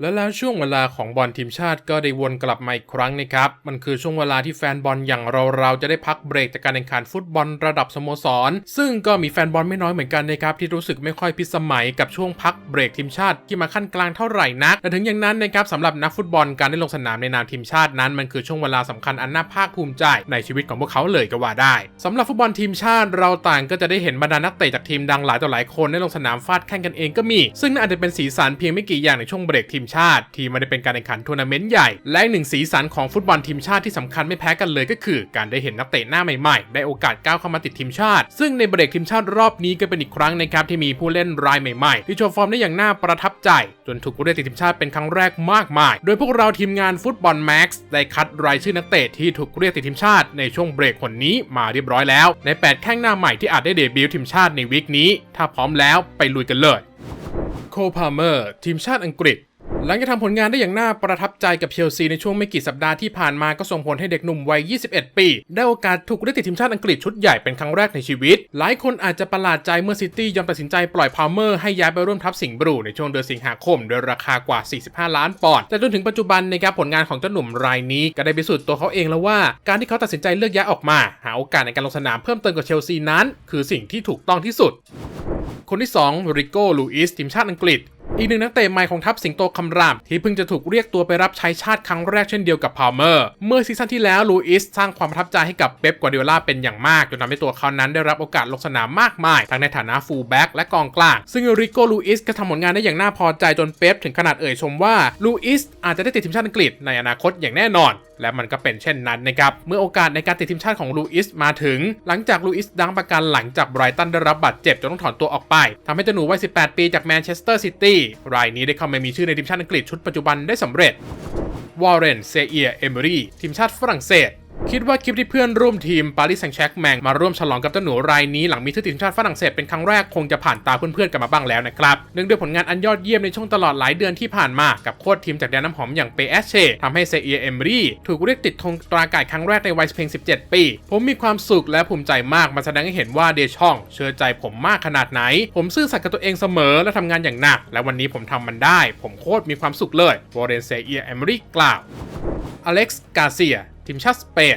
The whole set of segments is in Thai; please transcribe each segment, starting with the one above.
และแล้วช่วงเวลาของบอลทีมชาติก็ได้วนกลับมาอีกครั้งนะครับ มันคือช่วงเวลาที่แฟนบอลอย่างเราเราจะได้พักเบรกจากการแข่งขันฟุตบอลระดับสโมสร ซึ่งก็มีแฟนบอลไม่น้อยเหมือนกันนะครับที่รู้สึกไม่ค่อยพิสมัยกับช่วงพักเบรกทีมชาติที่มาขั้นกลางเท่าไหร่นัก แต่ถึงอย่างนั้นนะครับสำหรับนักฟุตบอลการได้ลงสนามในนามทีมชาตินั้น มันคือช่วงเวลาสำคัญอันน่าภาคภูมิใจในชีวิตของพวกเขาเลยก็ว่าได้สำหรับฟุตบอลทีมชาติเราต่างก็จะได้เห็นบรรดานักเตะจากทีมดังหลายต่อหลายคนได้ลงสนามฟาดแข่งกันเองก็มี ซึ่งน่าจะเป็นสีสันเพียงไม่กี่อย่างในช่วงเบรกทีมชาติ ที่ไม่ได้เป็นการแข่งขันทัวร์นาเมนต์ใหญ่ และหนึ่งสีสันของฟุตบอลทีมชาติที่สำคัญไม่แพ้กันเลยก็คือ การได้เห็นนักเตะหน้าใหม่ๆ ได้โอกาสก้าวเข้ามาติดทีมชาติ ซึ่งในเบรกทีมชาติรอบนี้ก็เป็นอีกครั้งนะครับที่มีผู้เล่นรายใหม่ๆ ที่โชว์ฟอร์มได้อย่างน่าประทับใจ จนถูกเรียกติดทีมชาติเป็นครั้งแรกมากมาย โดยพวกเราทีมงานฟุตบอลแม็กซ์ได้คัดรายชื่อนักเตะที่ถูกเรียกติดทีมชาติในช่วงเบรกคนนี้มาเรียบร้อยแล้ว ใน 8 แข้งหน้าใหม่ที่อาจได้เดบิวต์ทีมชาติในวีคนี้ ถ้าพร้อมแล้วไปลุยกันเลยโคพาเมอร์ ทีมชาติอังกฤษ หลังจากทำผลงานได้อย่างน่าประทับใจกับเชลซีในช่วงไม่กี่สัปดาห์ที่ผ่านมาก็ส่งผลให้เด็กหนุ่มวัย 21 ปี ได้โอกาสถูกเรียกติดทีมชาติอังกฤษชุดใหญ่เป็นครั้งแรกในชีวิต หลายคนอาจจะประหลาดใจเมื่อซิตี้ยอมตัดสินใจปล่อยพาวเมอร์ให้ย้ายไปร่วมทัพสิงห์บลูในช่วงเดือนสิงหาคมโดยราคากว่า 45 ล้านปอนด์แต่จนถึงปัจจุบันนะครับผลงานของเจ้าหนุ่มรายนี้ก็ได้พิสูจน์ตัวเขาเองแล้วว่าการที่เขาตัดสินใจเลือกย้ายออกมา หาโอกาสในการลงสนามเพิ่มเติมกับเชลซีนั้น คือสิ่งที่ถูกต้องที่สุดคนที่2ริโก้ลูอิสทีมชาติอังกฤษ อีกหนึ่งนักเตะใหม่ของทัพสิงโตคำรามที่เพิ่งจะถูกเรียกตัวไปรับใช้ชาติครั้งแรกเช่นเดียวกับพาวเมอร์ เมื่อซีซั่นที่แล้วลูอิสสร้างความประทับใจให้กับเป๊ปกวาร์ดิโอลาเป็นอย่างมากจนทำให้ตัวเขานั้นได้รับโอกาสลงสนามมากมาย ทั้งในฐานะฟูลแบ็กและกองกลาง ซึ่งริโก้ลูอิสก็ทำผลงานได้อย่างน่าพอใจจนเป๊ปถึงขนาดเอ่ยชมว่าลูอิสอาจจะได้ติดทีมชาติอังกฤษในอนาคตอย่างแน่นอนและมันก็เป็นเช่นนั้นนะครับ เมื่อโอกาสในการติดทีมชาติของลูอิสมาถึง หลังจากลูอิสดังประกันหลังจากไบรตันได้รับบาดเจ็บจนต้องถอนตัวออกไปทำให้เจ้าหนูวัย 18 ปีจากแมนเชสเตอร์ซิตี้รายนี้ได้เข้ามามีชื่อในทีมชาติอังกฤษชุดปัจจุบันได้สำเร็จวอร์เรนเซเอียเอเมอรี่ทีมชาติฝรั่งเศส คิดว่าคลิปที่เพื่อนร่วมทีมปารีสแซงแชกแมงมาร่วมฉลองกับเจ้าหนูรายนี้หลังมีชื่อติดทีมชาติฝรั่งเศสเป็นครั้งแรกคงจะผ่านตาเพื่อนๆกันมาบ้างแล้วนะครับเนื่องด้วยผลงานอันยอดเยี่ยมในช่วงตลอดหลายเดือนที่ผ่านมากับโค้ชทีมจากแดนน้ำหอมอย่างเปเอเชทำให้เซเอียเอเมรี่ถูกเรียกติดธงตราไก่ครั้งแรกในวัยเพียง 17 ปี ผมมีความสุขและภูมิใจมากมาแสดงให้เห็นว่าเดช่อง เชื่อใจผมมากขนาดไหน ผมซื่อสัตย์กับตัวเองเสมอและทำงานอย่างหนัก และวันนี้ผมทำมันได้ ผมโคตรมีความสุขเลยวอร์เรนเซเอียเอมรีกล่าวอเล็กซ์กาเซีย ทีมชาติสเปน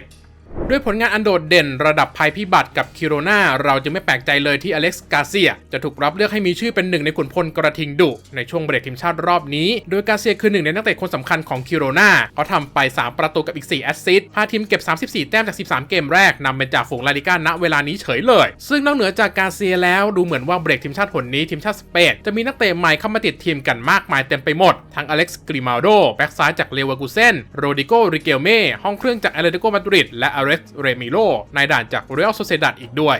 ด้วยผลงานอันโดดเด่นระดับภัยพิบัติกับคิโรนาเราจึงไม่แปลกใจเลยที่อเล็กซ์กาเซีย จะถูกรับเลือกให้มีชื่อเป็นหนึ่งในขุนพลกระทิงดุ ในช่วงเบรกทีมชาติรอบนี้ โดยกาเซียคือหนึ่งในนักเตะคนสำคัญของคิโรนาเขาทำไป 3 ประตูกับอีก 4 แอสซิสต์พาทีมเก็บ 34 แต้มจาก 13 เกมแรกนำเป็นจ่าฝูงลาลิก้าณเวลานี้เฉยเลย ซึ่งนอกเหนือจากกาเซียแล้วดูเหมือนว่าเบรกทีมชาติผลนี้ทีมชาติสเปนจะมีนักเตะใหม่เข้ามาติดทีมกันมากมายเต็มไปหมดทั้งอเล็กซ์กริมาโดแบ็กซ้ายจากเลเวอร์กูเซนโรดิโกริเกลเม่ห้องเครื่องจากแอตเลติโกมาดริดและอเล็กซ์เรมิโลนายด่านจากเรอัลโซเซดัดอีกด้วย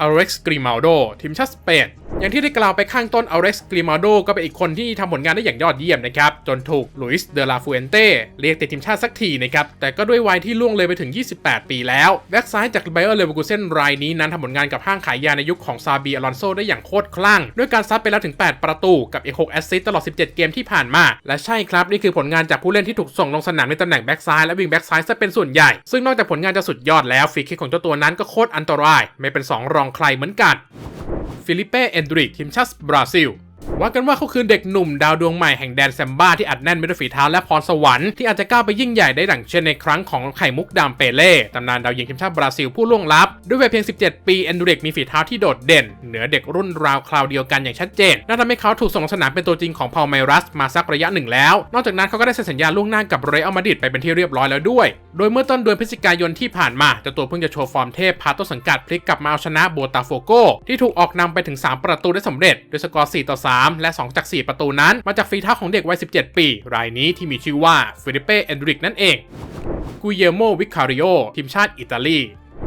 อเล็กซ์กริมาโดทีมชาติสเปนอย่างที่ได้กล่าวไปข้างต้นอเล็กซ์กริมาโดก็เป็นอีกคนที่ทำผลงานได้อย่างยอดเยี่ยมนะครับ จนถูกลุยส์เดลาฟูเอนเต้เรียกติดทีมชาติสักทีนะครับ แต่ก็ด้วยวัยที่ล่วงเลยไปถึง 28 ปีแล้ว แบ็กซ้ายจากไบเออร์เลเวอร์กูเซนรายนี้นั้นทำผลงานกับห้างขายยาในยุคของซาบีอลอนโซได้อย่างโคตรคลั่ง ด้วยการซัดไปแล้วถึง 8 ประตูกับอีก6แอสซิสต์ตลอด 17 เกมที่ผ่านมา และใช่ครับนี่คือผลงานจากผู้เล่นที่ถูกส่งลงสนามในตำแหน่งแบ็กซ้ายและวิงแบ็กซ้ายซะเป็นส่วนใหญ่ซึ่งนอกจากผลงานจะสุดยอดแล้วฟรีคิกของเจ้าตัวนั้นก็โคตรอันตรายไม่เป็นสองรองใครเหมือนกันฟิลิเป้เอนดริกทีมชาติบราซิล ว่ากันว่าเขาคือเด็กหนุ่มดาวดวงใหม่แห่งแดนแซมบ้าที่อัดแน่นไปด้วยฝีเท้าและพรสวรรค์ที่อาจจะก้าวไปยิ่งใหญ่ได้ดังเช่นในครั้งของไข่มุกดามเปเล่ตำนานดาวยิงทีมชาติบราซิลผู้ล่วงลับ ด้วยวัยเพียง 17 ปีเอนดูเรกมีฝีเท้าที่โดดเด่น เหนือเด็กรุ่นราวคราวเดียวกันอย่างชัดเจนนั่นทำให้เขาถูกส่งลงสนามเป็นตัวจริงของพาลไมรัสมาสักระยะหนึ่งแล้ว นอกจากนั้นเขาก็ได้เซ็นสัญญาล่วงหน้ากับเรอัลมาดริดไปเป็นที่เรียบร้อยแล้วด้วย โดยเมื่อต้นเดือนพฤศจิกายนที่ผ่านมาเจ้าตัวเพิ่งจะโชว์ฟอร์มเทพพาต้นสังกัดพลิกกลับมาเอาชนะโบตาโฟโกที่ถูกออกนำไปถึง 3 ประตูได้สำเร็จด้วยสกอร์4ต่อ3และ 2 จาก 4 ประตูนั้น มาจากฝีเท้าของเด็กวัย 17 ปี รายนี้ที่มีชื่อว่าฟิลิเป้เอนดริกนั่นเองกุเยโมวิคาริโอทีมชาติอิตาลี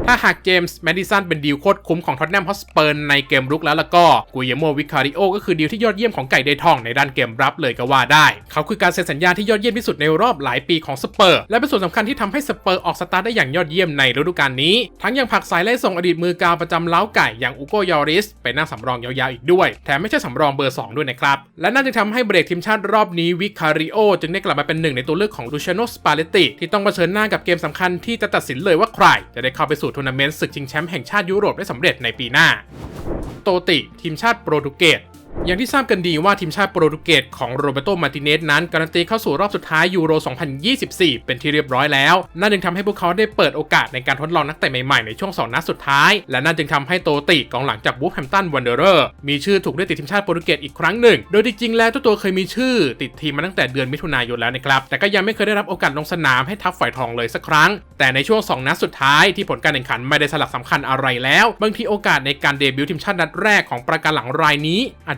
ถ้าหากเจมส์แมดิสันเป็นดีลโคตรคุ้มของท็อตแนมฮอสเปิร์ในเกมรุกแล้วแล้วก็กุยโมวิคาริโอก็คือดีลที่ยอดเยี่ยมของไก่เดทองในด้านเกมรับเลยก็ว่าได้ เขาคือการเซ็นสัญญาที่ยอดเยี่ยมที่สุดในรอบหลายปีของสเปอร์ และเป็นส่วนสำคัญที่ทำให้สเปอร์ออกสตาร์ทได้อย่างยอดเยี่ยมในฤดูกาลนี้ ทั้งยังผักสายไล่ส่งอดีตมือกาวประจำเล้าไก่อย่างอุโกยอริสไปนั่งสำรองยาวๆอีกด้วย แถมไม่ใช่สำรองเบอร์ 2 ด้วยนะครับ และนั่นจึงทำให้เบรกทีมชาติรอบนี้วิคาริโอจึงได้กลับมาเป็นหนึ่งในตัวเลือกของลูเชโนสปาเลติที่ต้องเผชิญหน้ากับเกมสำคัญที่จะตัดสินเลยว่าใครจะได้เข้าไปสู่ทัวร์นาเมนต์ศึกชิงแชมป์แห่งชาติยุโรปได้สำเร็จในปีหน้า โตติ ทีมชาติโปรตุเกส อย่างที่ทราบกันดีว่าทีมชาติโปรตุเกสของโรเบโตมาร์ติเนสนั้น การันตีเข้าสู่รอบสุดท้ายยูโร 2024 เป็นที่เรียบร้อยแล้วนั่นจึงทำให้พวกเขาได้เปิดโอกาสในการทดลองนักเตะใหม่ๆ ในช่วง 2 นัดสุดท้าย และนั่นจึงทำให้โตติกองหลังจากวูฟแฮมตันวันเดอร์มีชื่อถูกได้ติดทีมชาติโปรตุเกสอีกครั้งหนึ่ง โดยจริงๆแล้วตัวเคยมีชื่อติดทีมมาตั้งแต่เดือนมิถุนายนแล้วนะครับแต่ก็ยังไม่เคยได้รับโอกาสลงสนามให้ทัพฝ่ายทองเลยสักครั้ง แต่ในช่วง 2 นัดสุดท้ายที่ผลการแข่งขันไม่ได้สลักสำคัญอะไรแล้ว บางทีโอกาสในการเดบิวต์ทีมชาตินัดแรกของประการหลังรายนี้อาจ